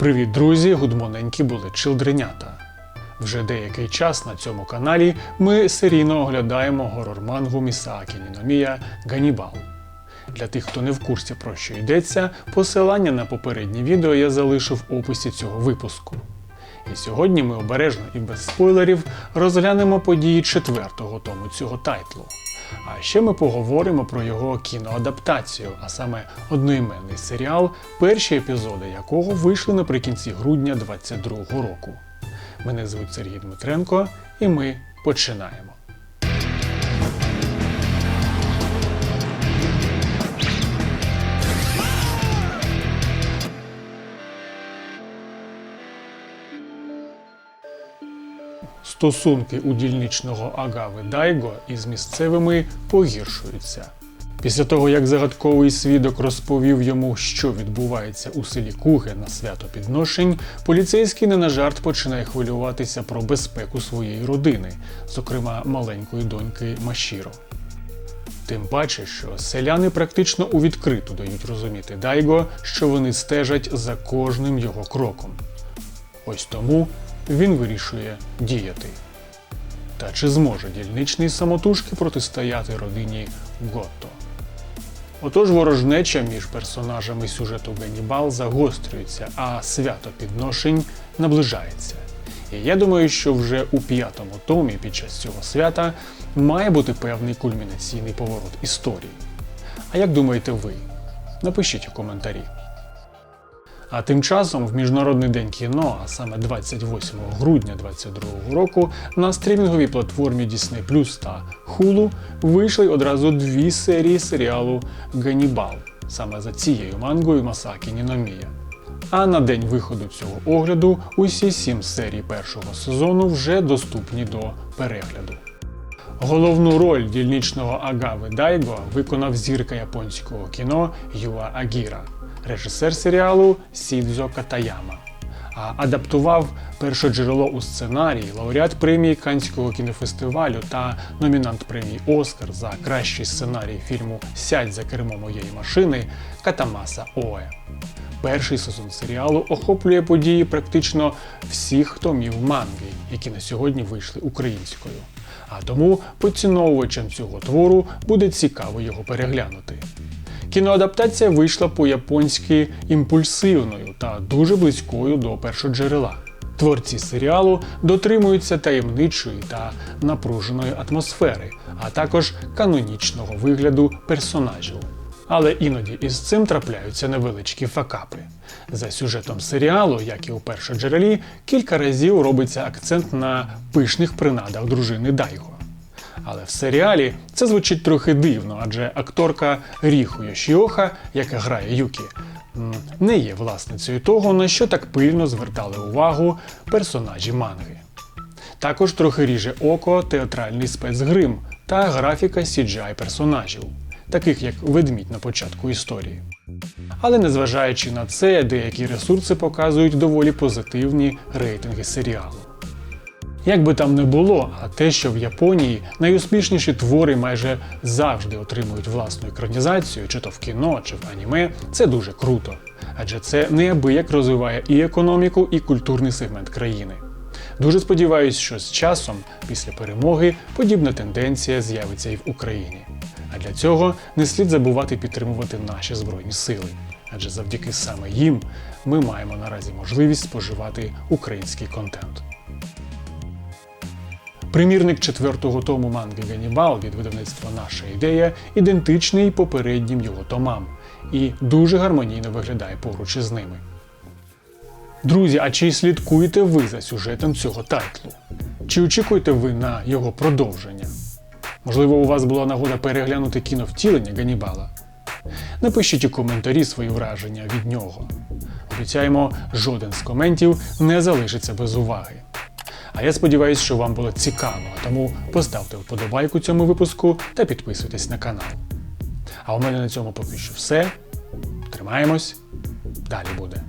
Привіт, друзі! Гудмоненькі були чилдренята. Вже деякий час на цьому каналі ми серійно оглядаємо горор-мангу Місаакі Ніномія Ганібал. Для тих, хто не в курсі про що йдеться, посилання на попереднє відео я залишив в описі цього випуску. І сьогодні ми обережно і без спойлерів розглянемо події четвертого тому цього тайтлу. А ще ми поговоримо про його кіноадаптацію, а саме одноіменний серіал, перші епізоди якого вийшли наприкінці грудня 2022 року. Мене звуть Сергій Дмитренко, і ми починаємо. Стосунки у дільничного Агави Дайго із місцевими погіршуються. Після того, як загадковий свідок розповів йому, що відбувається у селі Куге на свято підношень, поліцейський не на жарт починає хвилюватися про безпеку своєї родини, зокрема маленької доньки Машіро. Тим паче, що селяни практично у відкриту дають розуміти Дайго, що вони стежать за кожним його кроком. Ось тому він вирішує діяти. Та чи зможе дільничний самотужки протистояти родині Готто? Отож ворожнеча між персонажами сюжету Ганнібал загострюється, а свято підношень наближається. І я думаю, що вже у п'ятому томі під час цього свята має бути певний кульмінаційний поворот історії. А як думаєте ви? Напишіть у коментарі. А тим часом в Міжнародний день кіно, а саме 28 грудня 2022 року, на стрімінговій платформі Disney Plus та Hulu вийшли одразу дві серії серіалу Ганібал, саме за цією мангою Масакі Ніномія. А на день виходу цього огляду усі сім серій першого сезону вже доступні до перегляду. Головну роль дільничного Агави Дайго виконав зірка японського кіно Юа Агіра, режисер серіалу Сідзо Катаяма. А адаптував перше джерело у сценарії, лауреат премії Канського кінофестивалю та номінант премії Оскар за кращий сценарій фільму Сядь за кермо моєї машини Катамаса Оe. Перший сезон серіалу охоплює події практично всіх томів манги, які на сьогодні вийшли українською. А тому поціновувачам цього твору буде цікаво його переглянути. Кіноадаптація вийшла по-японськи імпульсивною та дуже близькою до першоджерела. Творці серіалу дотримуються таємничої та напруженої атмосфери, а також канонічного вигляду персонажів. Але іноді із цим трапляються невеличкі факапи. За сюжетом серіалу, як і у першоджерелі, кілька разів робиться акцент на пишних принадах дружини Дайго. Але в серіалі це звучить трохи дивно, адже акторка Ріху Йошіоха, яка грає Юкі, не є власницею того, на що так пильно звертали увагу персонажі манги. Також трохи ріже око театральний спецгрим та графіка CGI персонажів, таких як ведмідь на початку історії. Але незважаючи на це, деякі ресурси показують доволі позитивні рейтинги серіалу. Як би там не було, а те, що в Японії найуспішніші твори майже завжди отримують власну екранізацію, чи то в кіно, чи в аніме, це дуже круто. Адже це неабияк розвиває і економіку, і культурний сегмент країни. Дуже сподіваюсь, що з часом, після перемоги, подібна тенденція з'явиться і в Україні. А для цього не слід забувати підтримувати наші збройні сили. Адже завдяки саме їм ми маємо наразі можливість споживати український контент. Примірник четвертого тому манги Ганібал від видавництва Наша ідея ідентичний попереднім його томам і дуже гармонійно виглядає поруч із ними. Друзі, а чи слідкуєте ви за сюжетом цього тайтлу? Чи очікуєте ви на його продовження? Можливо, у вас була нагода переглянути кіновтілення Ганібала? Напишіть у коментарі свої враження від нього. Обіцяємо, жоден з коментів не залишиться без уваги. А я сподіваюся, що вам було цікаво, тому поставте вподобайку цьому випуску та підписуйтесь на канал. А у мене на цьому поки що все. Тримаємось, далі буде.